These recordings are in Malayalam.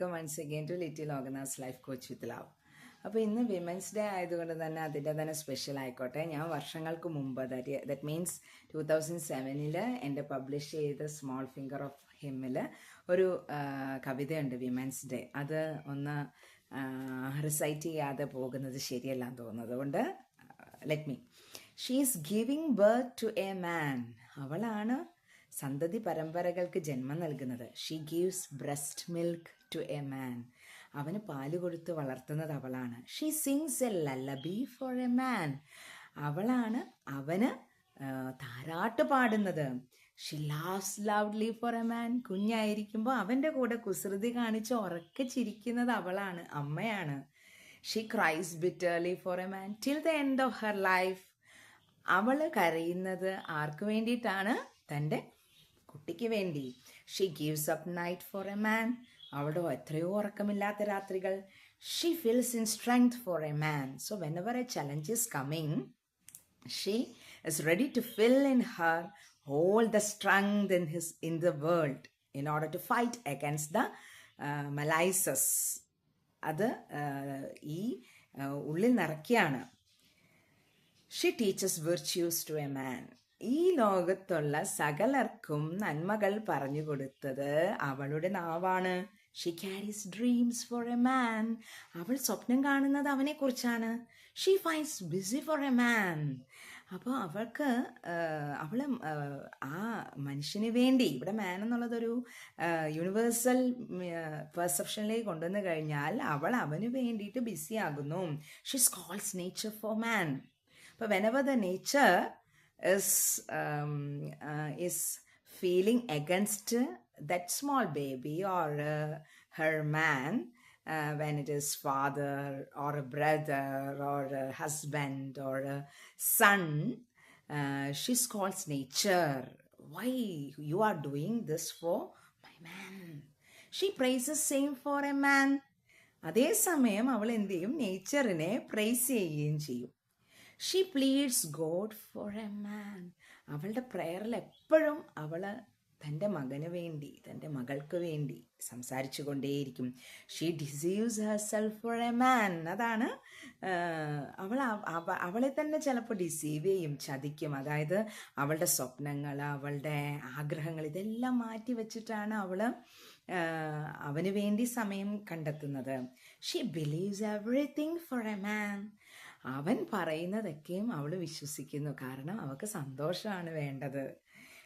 Welcome once again to little organise life coach with love അപ്പോൾ ഇന്ന് വിമൻസ് ഡേ ആയതുകൊണ്ട് തന്നെ അതിന്റെ തന്നെ സ്പെഷ്യൽ ആയിക്കോട്ടെ. ഞാൻ വർഷങ്ങൾക്ക് മുമ്പ് that that means two thousand സെവനിൽ എന്റെ പബ്ലിഷ് ചെയ്ത സ്മോൾ ഫിംഗർ ഓഫ് ഹിമ്മിൽ ഒരു കവിതയുണ്ട് വിമൻസ് ഡേ അത് ഒന്ന് റിസൈറ്റ് ചെയ്യാതെ പോകുന്നത് ശരിയല്ലാന്ന് തോന്നുന്നത്. അതുകൊണ്ട് let me she is giving birth to a man അവളാണ് സന്തതി പരമ്പരകൾക്ക് ജന്മം നൽകുന്നത്. She gives breast milk to a man അവന് പാൽ കൊടുത്ത് വളർത്തുന്നത് അവളാണ്. She sings a lullaby for a man അവളാണ് അവന് താരാട്ട് പാടുന്നത്. She laughs loudly for a man കുഞ്ഞായിരിക്കുമ്പോൾ അവന്റെ കൂടെ കുസൃതി കാണിച്ച് ഉറക്കെ ചിരിക്കുന്നത് അവളാണ് അമ്മയാണ്. She cries bitterly for a man till the end of her life അവൾ കരയുന്നത് ആർക്ക് വേണ്ടിയിട്ടാണ്? തന്റെ കുട്ടിക്ക് വേണ്ടി. She gives up night for a man അവിടെ എത്രയോ ഉറക്കമില്ലാത്ത രാത്രികൾ. She feels in strength for a man so whenever a challenge is coming she is ready to fill in her whole the strength in his in the world in order to fight against the malaises അത് uh, ഈ uh, ഉള്ളിൽ നിറയ്ക്കുകയാണ്. She teaches virtues to a man ഈ ലോകത്തുള്ള സകലർക്കും നന്മകൾ പറഞ്ഞു കൊടുത്തത് അവളുടെ നാവാണ്. She carries dreams for a man അവൾ സ്വപ്നം കാണുന്നത് അവനെക്കുറിച്ചാണ്. She finds busy for a man അപ്പോൾ അവൾക്ക് അവൾ ആ മനുഷ്യന് വേണ്ടി ഇവിടെ മാൻ എന്നുള്ളതൊരു യൂണിവേഴ്സൽ പെർസെപ്ഷനിലേക്ക് കൊണ്ടുവന്നു കഴിഞ്ഞാൽ അവൾ അവന് വേണ്ടിയിട്ട് ബിസി ആകുന്നു. She's calls nature for man അപ്പോൾ whenever the nature is um, uh, is feeling against that small baby or uh, her man, uh, when it is father or a brother or a husband or a son, uh, she calls nature. Why you are doing this for my man? She praises same for a man. അതേസമയം അവൾ എന്ത് ചെയ്യും നേച്ചറിനെ പ്രൈസ് ചെയ്യുകയും ചെയ്യും She pleads God for a man അവളുടെ പ്രയറിൽ എപ്പോഴും അവൾ തന്റെ മകന് വേണ്ടി തന്റെ മകൾക്ക് വേണ്ടി സംസാരിച്ചു കൊണ്ടേയിരിക്കും. She deceives herself for a man അതാണ് അവൾ അവ- അവ- അവളെ തന്നെ ചിലപ്പോൾ ഡിസീവ് ചെയ്യും ചതിക്കും. അതായത് അവളുടെ സ്വപ്നങ്ങൾ അവളുടെ ആഗ്രഹങ്ങൾ ഇതെല്ലാം മാറ്റി വെച്ചിട്ടാണ് അവൾ അവന് വേണ്ടി സമയം കണ്ടെത്തുന്നത്. She believes everything for a man അവൻ പറയുന്നതൊക്കെയും അവൾ വിശ്വസിക്കുന്നു. കാരണം അവൾക്ക് സന്തോഷമാണ് വേണ്ടത്.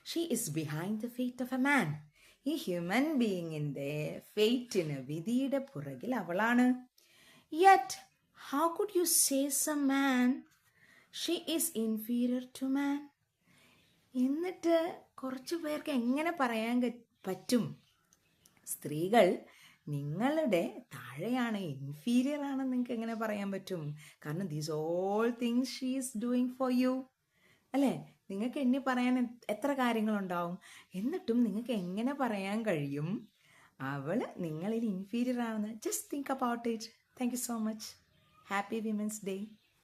She is behind the fate of a man ഈ ഹ്യൂമൻ ബീയിങ്ങിന്റെ ഫേറ്റിന് വിധിയുടെ പുറകിൽ അവളാണ്. Yet how could you says a man she is inferior to man എന്നിട്ട് കുറച്ച് പേർക്ക് എങ്ങനെ പറയാൻ പറ്റും? സ്ത്രീകൾ നിങ്ങളുടെ താഴെയാണ് ഇൻഫീരിയർ ആണെന്ന് നിങ്ങൾക്ക് എങ്ങനെ പറയാൻ പറ്റും? കാരണം these all things she is doing for you അല്ലേ? നിങ്ങൾക്ക് എന്നെ പറയാൻ എത്ര കാര്യങ്ങളുണ്ടാവും? എന്നിട്ടും നിങ്ങൾക്ക് എങ്ങനെ പറയാൻ കഴിയും? അവൾ നിങ്ങളിൽ ഇൻഫീരിയർ ആണെന്ന് just think about it thank you so much happy women's day